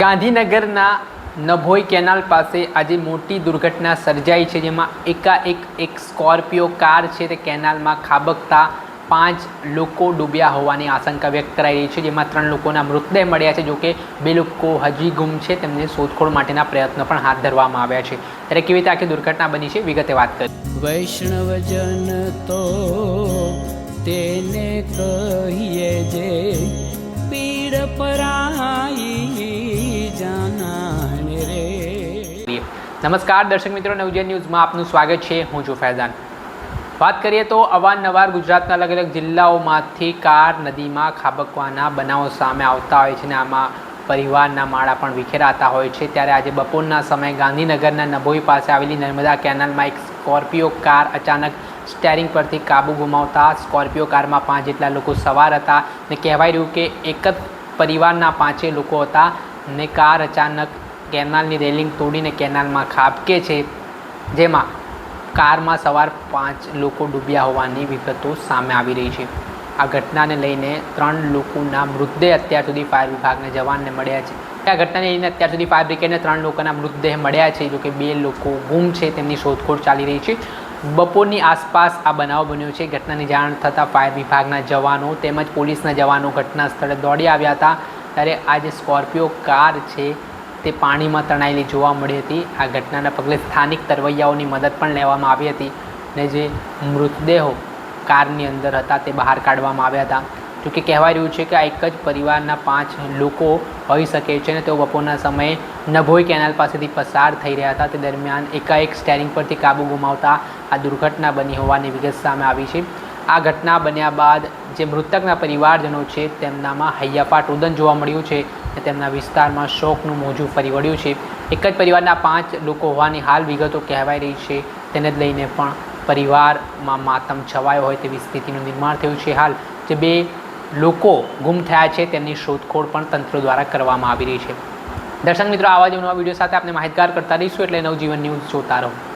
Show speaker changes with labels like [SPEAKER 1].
[SPEAKER 1] ગાંધીનગરના નભોઈ કેનાલ પાસે આજે મોટી દુર્ઘટના સર્જાઈ છે, જેમાં એકાએક એક સ્કોર્પિયો કાર છે તે કેનાલમાં ખાબકતા પાંચ લોકો ડૂબ્યા હોવાની આશંકા વ્યક્ત કરાઈ રહી છે, જેમાં ત્રણ લોકોના મૃતદેહ મળ્યા છે, જોકે બે લોકો હજી ગુમ છે, તેમને શોધખોળ માટેના પ્રયત્નો પણ હાથ ધરવામાં આવ્યા છે. ત્યારે કેવી રીતે આખી દુર્ઘટના બની છે, વિગતે વાત કરી
[SPEAKER 2] વૈષ્ણવજન તો તેને કહીએ જે પીડ પરાઈ
[SPEAKER 1] નમસ્કાર, દર્શક મિત્રો નવજીવન ન્યૂઝમાં આપનું સ્વાગત છે. હું છું ફૈઝાન. વાત કરીએ તો અવારનવાર ગુજરાતના અલગ અલગ જિલ્લાઓમાંથી કાર નદીમાં ખાબકવાના બનાવો સામે આવતા હોય છે અને આમાં પરિવારના માળા પણ વિખેરાતા હોય છે. ત્યારે આજે બપોરના સમયે ગાંધીનગરના નભોઈ પાસે આવેલી નર્મદા કેનાલમાં એક સ્કોર્પિયો કાર અચાનક સ્ટેરિંગ પરથી કાબુ ગુમાવતા સ્કોર્પિયો કારમાં પાંચ જેટલા લોકો સવાર હતા ને કહેવાય રહ્યું કે એક જ પરિવારના પાંચે લોકો હતા ને કાર અચાનક કેનાલની રેલિંગ તોડીને કેનાલમાં ખાબકે છે, જેમાં કારમાં સવાર પાંચ લોકો ડૂબ્યા હોવાની વિગતો સામે આવી રહી છે. આ ઘટનાને લઈને ત્રણ લોકોના મૃતદેહ અત્યાર સુધી ફાયર વિભાગના જવાનને મળ્યા છે. આ ઘટનાને લઈને અત્યાર સુધી ફાયર બ્રિગેડને ત્રણ લોકોના મૃતદેહ મળ્યા છે, જોકે બે લોકો ગુમ છે, તેમની શોધખોળ ચાલી રહી છે. બપોરની આસપાસ આ બનાવ બન્યો છે. ઘટનાની જાણ થતાં ફાયર વિભાગના જવાનો તેમજ પોલીસના જવાનો ઘટના સ્થળે દોડી આવ્યા હતા. ત્યારે આ જે સ્કોર્પિયો કાર છે તે પાણીમાં તણાયેલી જોવા મળી હતી. આ ઘટનાના પગલે સ્થાનિક તરવૈયાઓની મદદ પણ લેવામાં આવી હતી ને જે મૃતદેહો કારની અંદર હતા તે બહાર કાઢવામાં આવ્યા હતા. જોકે કહેવાય રહ્યું છે કે આ એક જ પરિવારના પાંચ લોકો હોઈ શકે છે અને તેઓ બપોરના સમયે નભોઈ કેનાલ પાસેથી પસાર થઈ રહ્યા હતા. તે દરમિયાન એકાએક સ્ટેરિંગ પરથી કાબુ ગુમાવતા આ દુર્ઘટના બની હોવાની વિગત સામે આવી છે. આ ઘટના બન્યા બાદ જે મૃતકના પરિવારજનો છે તેમનામાં હૈયાફાટ રુદન જોવા મળ્યું છે. તેમના વિસ્તારમાં શોકનું મોજું ફરી વળ્યું છે. એક જ પરિવારના પાંચ લોકો હોવાની હાલ વિગતો કહેવાઈ રહી છે. તેને જ લઈને પણ પરિવારમાં માતમ છવાયો હોય તેવી સ્થિતિનું નિર્માણ થયું છે હાલ. જે બે લોકો ગુમ થયા છે તેમની શોધખોળ પણ તંત્ર દ્વારા કરવામાં આવી રહી છે. દર્શક મિત્રો, આવા જ નવા વીડિયો સાથે આપણે માહિતગાર કરતા રહીશું. એટલે નવજીવન ન્યૂઝ જોતા રહો.